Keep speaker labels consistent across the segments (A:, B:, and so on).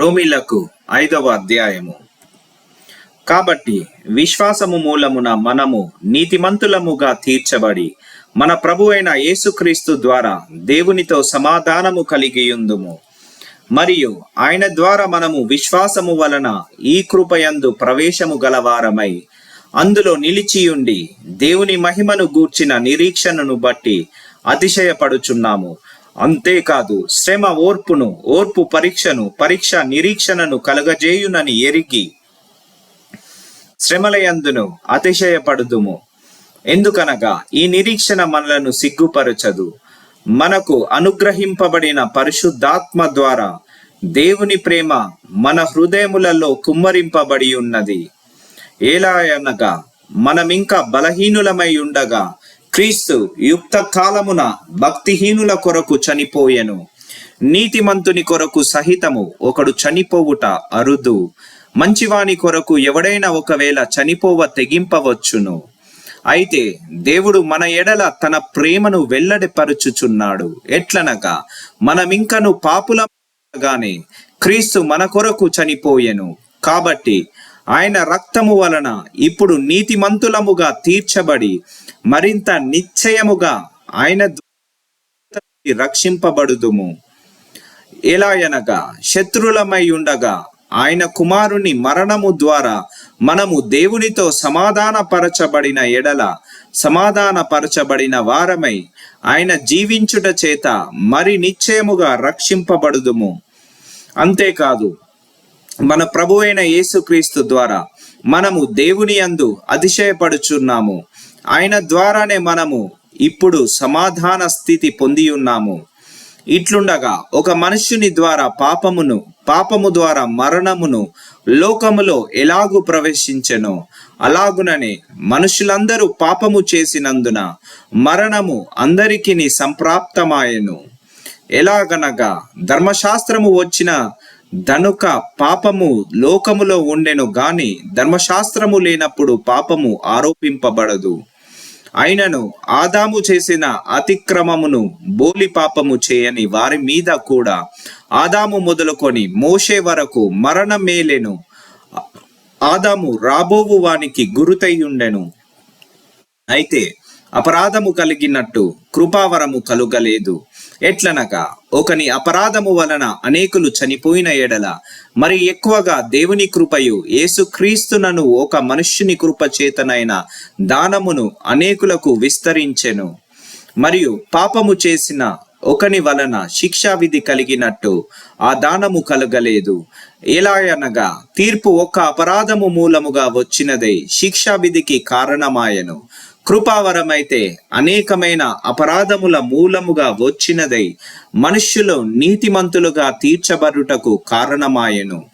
A: రోమిలకు ఐదవ అధ్యాయము. కాబట్టి విశ్వాసము మూలమున మనము నీతిమంతులముగా తీర్చబడి మన ప్రభు అయిన యేసుక్రీస్తు ద్వారా దేవునితో సమాధానము కలిగియుందుము. మరియు ఆయన ద్వారా మనము విశ్వాసము వలన ఈ కృపయందు ప్రవేశము గలవారమై అందులో నిలిచియుండి దేవుని మహిమను గూర్చిన నిరీక్షణను బట్టి అతిశయపడుచున్నాము. అంతేకాదు శ్రమ ఓర్పును ఓర్పు పరీక్షను పరీక్ష నిరీక్షణను కలగజేయునని ఎరిగి శ్రమలయందును అతిశయపడుదుము. ఎందుకనగా ఈ నిరీక్షణ మనలను సిగ్గుపరచదు. మనకు అనుగ్రహింపబడిన పరిశుద్ధాత్మ ద్వారా దేవుని ప్రేమ మన హృదయములలో కుమ్మరింపబడి ఉన్నది ఎలా అనగా మనమింకా బలహీనులమై ఉండగా క్రీస్తు యుక్త కాలమున భక్తిహీనుల కొరకు చనిపోయెను. నీతిమంతుని కొరకు సహితము ఒకడు చనిపోవుట అరుదు. మంచివాని కొరకు ఎవడైనా ఒకవేళ చనిపోవ తెగింపవచ్చును. అయితే దేవుడు మన ఎడల తన ప్రేమను వెల్లడిపరుచుచున్నాడు. ఎట్లనగా మనమింకను పాపులగానే క్రీస్తు మన కొరకు చనిపోయెను. కాబట్టి ఆయన రక్తము వలన ఇప్పుడు నీతిమంతులముగా తీర్చబడి మరింత నిశ్చయముగా ఆయన రక్షింపబడుదుము. ఎలా అనగా శత్రులమై ఉండగా ఆయన కుమారుని మరణము ద్వారా మనము దేవునితో సమాధానపరచబడిన ఎడల సమాధానపరచబడిన వారమై ఆయన జీవించుట చేత మరి నిశ్చయముగా రక్షింపబడుదుము. అంతేకాదు మన ప్రభువైన యేసుక్రీస్తు ద్వారా మనము దేవుని అందు అతిశయపడుచున్నాము. ఆయన ద్వారానే మనము ఇప్పుడు సమాధాన స్థితి పొంది ఉన్నాము. ఇట్లుండగా ఒక మనుష్యుని ద్వారా పాపమును పాపము ద్వారా మరణమును లోకములో ఎలాగు ప్రవేశించెనో అలాగుననే మనుషులందరూ పాపము చేసినందున మరణము అందరికీ సంప్రాప్తమాయెను. ఎలాగనగా ధర్మశాస్త్రము వచ్చిన దనుక పాపము లోకములో ఉండెను గాని ధర్మశాస్త్రము లేనప్పుడు పాపము ఆరోపింపబడదు. అయినను ఆదాము చేసిన అతిక్రమమును బోలి పాపము చేయని వారి మీద కూడా ఆదాము మొదలుకొని మోషే వరకు మరణ మేలెను ఆదాము రాబోవు వానికి గురుతయ్యుండెను అయితే అపరాధము కలిగినట్టు కృపావరము కలుగలేదు. ఎట్లనగా ఒకని అపరాధము వలన అనేకులు చనిపోయిన ఎడల మరి ఎక్కువగా దేవుని కృపయు యేసుక్రీస్తునను ఒక మనుష్యుని కృప చేతనైన దానమును అనేకులకు విస్తరించెను. మరియు పాపము చేసిన ఒకని వలన శిక్షా విధి కలిగినట్టు ఆ దానము కలగలేదు. ఎలా అనగా తీర్పు ఒక్క అపరాధము మూలముగా వచ్చినదే శిక్షా విధికి కారణమాయను. కృపావరమైతే అనేకమైన అపరాధముల మూలముగా వచ్చినదై మనుష్యులు నీతిమంతులుగా తీర్చబడుటకు కారణమాయెను.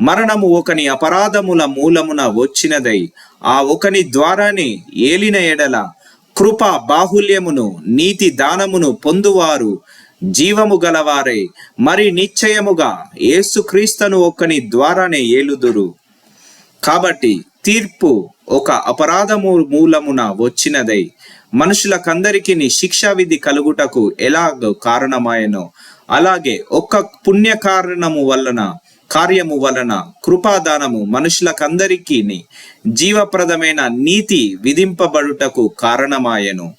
A: మరణము ఒకని అపరాధముల మూలమున వచ్చినదై ఆ ఒకని ద్వారానే ఏలిన ఎడల కృప బాహుల్యమును నీతి దానమును పొందువారు జీవము గలవారై. మరి నిశ్చయముగా ఏసుక్రీస్తను ఒక్కని ద్వారానే ఏలుదురు. కాబట్టి తీర్పు ఒక అపరాధము మూలమున వచ్చినదై మనుషులకందరికి శిక్షా విధి కలుగుటకు ఎలాగ కారణమాయనో. అలాగే ఒక్క పుణ్య కారణము వలన కార్యము వలన కృపాదానము మనుషులకందరికీ జీవప్రదమైన నీతి విధింపబడుటకు కారణమాయను.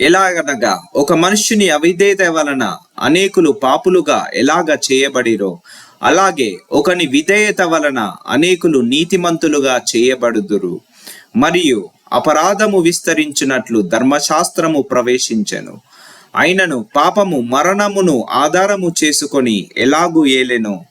A: ఎలాగనగా ఒక మనుష్యుని అవిధేయత వలన అనేకులు పాపులుగా ఎలాగ చేయబడిరో అలాగే ఒకని విధేయత వలన అనేకులు నీతిమంతులుగా చేయబడుదురు. మరియు అపరాధము విస్తరించినట్లు ధర్మశాస్త్రము ప్రవేశించెను. అయినను పాపము మరణమును ఆధారము చేసుకొని ఎలాగూ ఏలెను.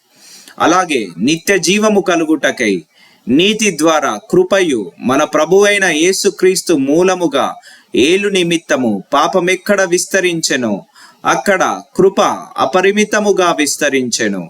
A: అలాగే నిత్య జీవము కలుగుటకై నీతి ద్వారా కృపయు మన ప్రభు అయిన యేసుక్రీస్తు మూలముగా ఏలు నిమిత్తము పాపమెక్కడ విస్తరించెనో? అక్కడ కృప అపరిమితముగా విస్తరించెను.